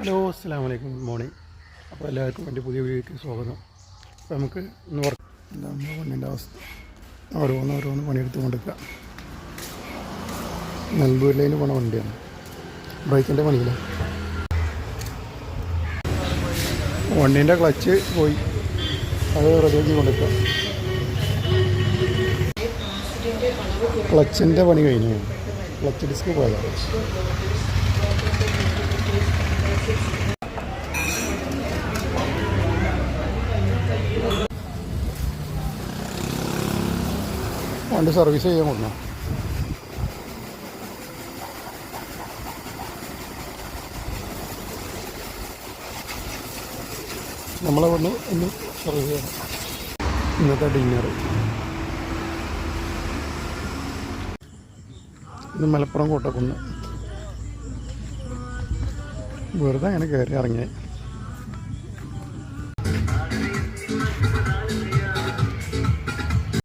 Hello അസ്സാം വലൈക്കും morning അപ്പോൾ എല്ലാവർക്കും എന്റെ പുതിയ വീഡിയോയ്ക്ക് സ്വാഗതം. അപ്പോൾ നമുക്ക് ഇന്ന് വർക്ക് നമ്മുടെ പണിന്റെ അവസ്ഥ. ഓരോന്ന് ഓരോന്ന് പണിയെടുത്ത് കൊണ്ടിരിക്കുക നെൽബൂരിലേന് പോണ വണ്ടിയാണ്. ബൈക്കിന്റെ പണിയില്ല വണ്ടീന്റെ ക്ലച്ച് പോയി. അത് റെഡിയാക്കി കൊണ്ടിരിക്കുക ക്ലച്ചിന്റെ പണി കഴിഞ്ഞു. ക്ലച്ച് ഡിസ്ക് പോയതാണ് വണ്ടി സർവീസ് ചെയ്യാൻ കൊടുക്കണം. നമ്മളെ വന്ന് ഒന്ന് സർവീസ് ചെയ്യണം. ഇന്നത്തെ ഡിന്നർ ഇത് മലപ്പുറം കോട്ടക്കുന്ന്. വെറുതെ അങ്ങനെ കയറി ഇറങ്ങി